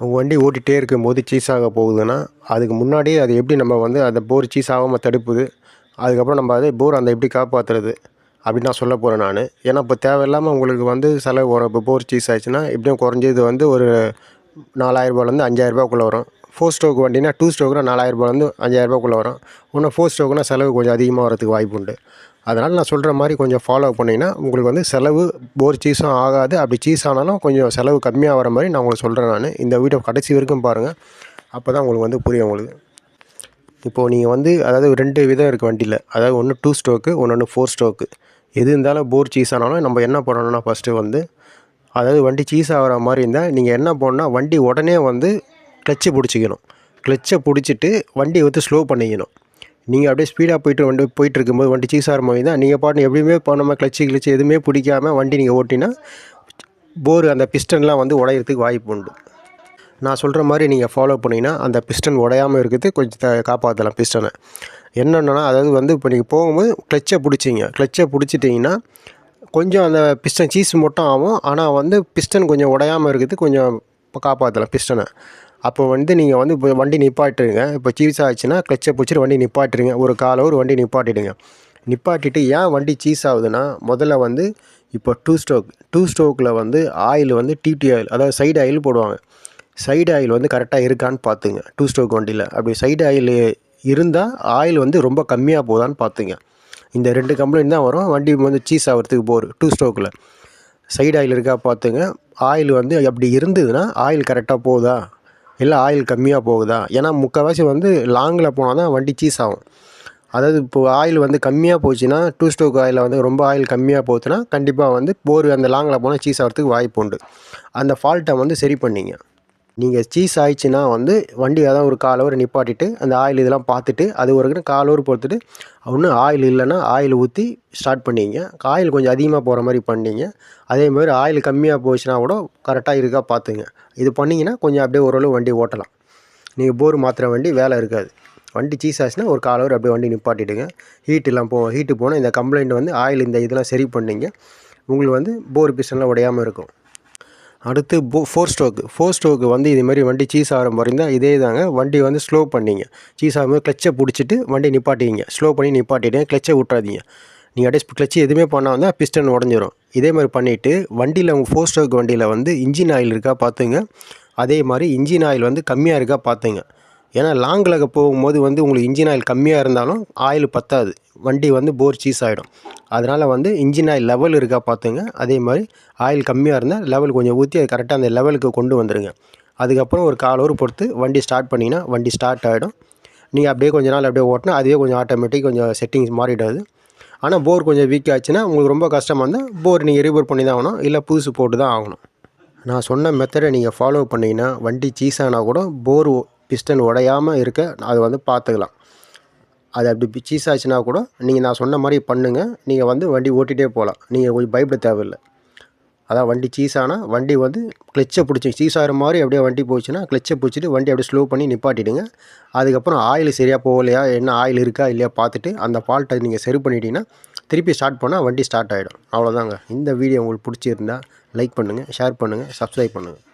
வண்டி ஓட்டிகிட்டே இருக்கும்போது சீஸ் ஆக போகுதுன்னா அதுக்கு முன்னாடியே அது எப்படி நம்ம வந்து அந்த போர் சீஸ் ஆகாமல் தடுப்புது அதுக்கப்புறம் நம்ம அதை போர் அந்த எப்படி காப்பாற்றுறது அப்படின்னு நான் சொல்ல போகிறேன் நான். ஏன்னா இப்போ தேவையில்லாமல் உங்களுக்கு வந்து செலவு வரும். இப்போ போர் சீஸ் ஆயிடுச்சுன்னா எப்படியும் குறைஞ்சது வந்து ஒரு நாலாயிரரூபாலேருந்து அஞ்சாயிரரூபாக்குள்ளே வரும். ஃபோர் ஸ்டோக் வண்டினா டூ ஸ்ட்ரோக்னா நாலாயிரரூபாலேருந்து அஞ்சாயிரரூபாக்குள்ளே வரும். இன்னும் ஃபோர் ஸ்ட்ரோக்னா செலவு கொஞ்சம் அதிகமாக வரதுக்கு வாய்ப்பு உண்டு. அதனால் நான் சொல்கிற மாதிரி கொஞ்சம் ஃபாலோ பண்ணிங்கன்னா உங்களுக்கு வந்து செலவு போர் சீஸும் ஆகாது. அப்படி சீஸ் ஆனாலும் கொஞ்சம் செலவு கம்மியாக வர மாதிரி நான் உங்களுக்கு சொல்கிறேன் நான். இந்த வீடியோ கடைசி வரைக்கும் பாருங்கள் அப்போ தான் உங்களுக்கு வந்து புரியும் உங்களுக்கு. இப்போது நீங்கள் வந்து அதாவது ரெண்டு விதம் இருக்குது வண்டியில். அதாவது ஒன்று டூ ஸ்டோக்கு ஒன்று ஒன்று ஃபோர் ஸ்டோக்கு எது இருந்தாலும் போர் சீஸ் ஆனாலும் நம்ம என்ன பண்ணணும்னா ஃபஸ்ட்டு வந்து அதாவது வண்டி சீஸ் ஆகிற மாதிரி இருந்தால் நீங்கள் என்ன பண்ணால் வண்டி உடனே வந்து கிளச்சை பிடிச்சிக்கணும். கிளச்சை பிடிச்சிட்டு வண்டியை வந்து ஸ்லோ பண்ணிக்கணும். நீங்கள் அப்படியே ஸ்பீடாக போயிட்டு வண்டி போயிட்டு இருக்கும்போது வண்டி சீஸ் ஆகிற மாதிரி தான் நீங்கள் பாட்டு எப்படியுமே பண்ணாமல் கிளச்சி கிளச்சு எதுவுமே பிடிக்காம வண்டி நீங்கள் ஓட்டினா போர் அந்த பிஸ்டன்லாம் வந்து உடையிறதுக்கு வாய்ப்பு உண்டு. நான் சொல்கிற மாதிரி நீங்கள் ஃபாலோ பண்ணிங்கன்னா அந்த பிஸ்டன் உடையாமல் இருக்கிறது கொஞ்சம் த- காப்பாற்றலாம் பிஸ்டனை என்னென்னா அதாவது வந்து இப்போ நீங்கள் போகும்போது கிளச்சை பிடிச்சிங்க. கிளச்சை பிடிச்சிட்டிங்கன்னா கொஞ்சம் அந்த பிஸ்டன் சீஸ் மட்டும் ஆகும். ஆனால் வந்து பிஸ்டன் கொஞ்சம் உடையாமல் இருக்கிறது கொஞ்சம் இப்போ காப்பாற்றலாம் பிஸ்டனை. அப்போ வந்து நீங்கள் வந்து இப்போ வண்டி நிப்பாட்டுருங்க இப்போ சீஸ் ஆச்சுன்னா கிளச்சை பிடிச்சிட்டு வண்டி நிப்பாட்டுருங்க. ஒரு காலை ஒரு வண்டி நிப்பாட்டிடுங்க. நிப்பாட்டிட்டு ஏன் வண்டி சீஸ் ஆகுதுன்னா முதல்ல வந்து இப்போ டூ ஸ்ட்ரோக் டூ ஸ்ட்ரோக்கில் வந்து ஆயில் வந்து டிடி ஆயில் அதாவது சைடு ஆயில் போடுவாங்க. சைடு ஆயில் வந்து கரெக்டாக இருக்கான்னு பார்த்துங்க டூ ஸ்ட்ரோக் வண்டியில் அப்படி சைடு ஆயில் இருந்தால் ஆயில் வந்து ரொம்ப கம்மியாக போதான்னு பார்த்துங்க இந்த ரெண்டு கம்ப்ளைண்ட் தான் வரும். வண்டி வந்து சீஸ் ஆகிறதுக்கு போர் டூ ஸ்ட்ரோக்கில் சைடு ஆயில் இருக்கா பார்த்துங்க. ஆயில் வந்து அப்படி இருந்ததுன்னா ஆயில் கரெக்டாக போகுதா? இல்லை ஆயில் கம்மியாக போகுதா? ஏன்னா முக்கால்வாசி வந்து லாங்கில் போனால் தான் வண்டி சீஸ் ஆகும். அதாவது இப்போ ஆயில் வந்து கம்மியாக போச்சுன்னா டூ ஸ்டோக் ஆயிலில் வந்து ரொம்ப ஆயில் கம்மியாக போச்சுன்னா கண்டிப்பாக வந்து போர் அந்த லாங்கில் போனால் சீஸ் ஆகிறதுக்கு வாய்ப்பு உண்டு. அந்த ஃபால்ட்டை வந்து சரி பண்ணிங்க. நீங்கள் சீஸ் ஆயிடுச்சுன்னா வந்து வண்டி அதான் ஒரு கால் ஹவர் நிப்பாட்டிட்டு அந்த ஆயில் இதெல்லாம் பார்த்துட்டு அது ஒரு கால் ஹவர் பொறுத்துட்டு ஒன்றும் ஆயில் இல்லைன்னா ஆயில் ஊற்றி ஸ்டார்ட் பண்ணிங்க. ஆயில் கொஞ்சம் அதிகமாக போகிற மாதிரி பண்ணீங்க. அதே மாதிரி ஆயில் கம்மியாக போச்சுன்னா கூட கரெக்டாக இருக்கா பார்த்துங்க. இது பண்ணிங்கன்னா கொஞ்சம் அப்படியே ஓரளவு வண்டி ஓட்டலாம். நீங்கள் போர் மாற்றுற வண்டி வேலை இருக்காது. வண்டி சீஸ் ஆச்சுன்னா ஒரு கால் ஹவர் அப்படியே வண்டி நிப்பாட்டிடுங்க. ஹீட்டெல்லாம் போ ஹீட்டு போனால் இந்த கம்ப்ளைண்ட் வந்து ஆயில் இந்த இதெல்லாம் சரி பண்ணிங்க. உங்களுக்கு வந்து போர் பிஸ்டன்லாம் உடையாமல் இருக்கும். அடுத்து போ ஃபோர் ஸ்ட்ரோக்கு ஃபோர் ஸ்ட்ரோக்கு வந்து இது மாதிரி வண்டி சீஸ் ஆகிற மாதிரி இருந்தால் இதே தாங்க. வண்டி வந்து ஸ்லோ பண்ணிங்க. சீஸ் ஆகும்போது கிளச்சை பிடிச்சிட்டு வண்டி நிப்பாட்டிங்க ஸ்லோ பண்ணி நிப்பாட்டிட்டு கிளச்சை விட்றாதீங்க நீங்கள் அப்படியே கிளச்சு எதுவுமே பண்ணால் பிஸ்டன் உடஞ்சிரும். இதே மாதிரி பண்ணிவிட்டு வண்டியில் உங்கள் ஃபோர் ஸ்ட்ரோக் வண்டியில் வந்து இன்ஜின் ஆயில் இருக்கா பார்த்துங்க. அதே மாதிரி இன்ஜின் ஆயில் வந்து கம்மியாக இருக்கா பார்த்துங்க. ஏன்னா லாங்கில் போகும்போது வந்து உங்களுக்கு இன்ஜின் ஆயில் கம்மியாக இருந்தாலும் ஆயில் பத்தாது. வண்டி வந்து போர் சீஸ் ஆகிடும் அதனால் வந்து இன்ஜின் ஆயில் லெவல் இருக்கா பார்த்துங்க அதே மாதிரி ஆயில் கம்மியாக இருந்தால் லெவல் கொஞ்சம் ஊற்றி அது கரெக்டாக அந்த லெவலுக்கு கொண்டு வந்துடுங்க அதுக்கப்புறம் ஒரு கால் ஹவர் பொறுத்து வண்டி ஸ்டார்ட் பண்ணிங்கன்னா வண்டி ஸ்டார்ட் ஆகிடும் நீங்கள் அப்படியே கொஞ்ச நாள் அப்படியே ஓட்டினா அதுவே கொஞ்சம் ஆட்டோமேட்டிக் கொஞ்சம் செட்டிங்ஸ் மாறிடாது. ஆனால் போர் கொஞ்சம் வீக் ஆச்சுன்னா உங்களுக்கு ரொம்ப கஷ்டமாக இருந்தால் போர் நீங்கள் ரீபோர் பண்ணி தான் ஆகணும். இல்லை புதுசு போட்டு தான் ஆகணும். நான் சொன்ன மெத்தடை நீங்கள் ஃபாலோ பண்ணிங்கன்னா வண்டி சீஸ் ஆனால் கூட போர் பிஸ்டன் உடையாமல் இருக்க அது வந்து பார்த்துக்கலாம் அது அப்படி சீஸ் ஆச்சுன்னா கூட நீங்கள் நான் சொன்ன மாதிரி பண்ணுங்கள் நீங்கள் வந்து வண்டி ஓட்டிகிட்டே போகலாம் நீங்கள் கொஞ்சம் பயப்பட தேவையில்லை. அதான் வண்டி சீஸ் ஆனால் வண்டி வந்து கிளச்சை பிடிச்சி சீஸ் ஆகிற மாதிரி அப்படியே வண்டி போச்சுன்னா கிளச்சை பிடிச்சிட்டு வண்டி அப்படியே ஸ்லோ பண்ணி நிப்பாட்டிடுங்க. அதுக்கப்புறம் ஆயில் சரியாக போகலையா என்ன ஆயில் இருக்கா இல்லையா பார்த்துட்டு அந்த ஃபால்ட்டை நீங்கள் சரி பண்ணிட்டீங்கன்னா திருப்பி ஸ்டார்ட் பண்ணால் வண்டி ஸ்டார்ட் ஆகிடும் அவ்வளோதாங்க இந்த வீடியோ உங்களுக்கு பிடிச்சிருந்தா லைக் பண்ணுங்கள் ஷேர் பண்ணுங்கள் சப்ஸ்கிரைப் பண்ணுங்கள்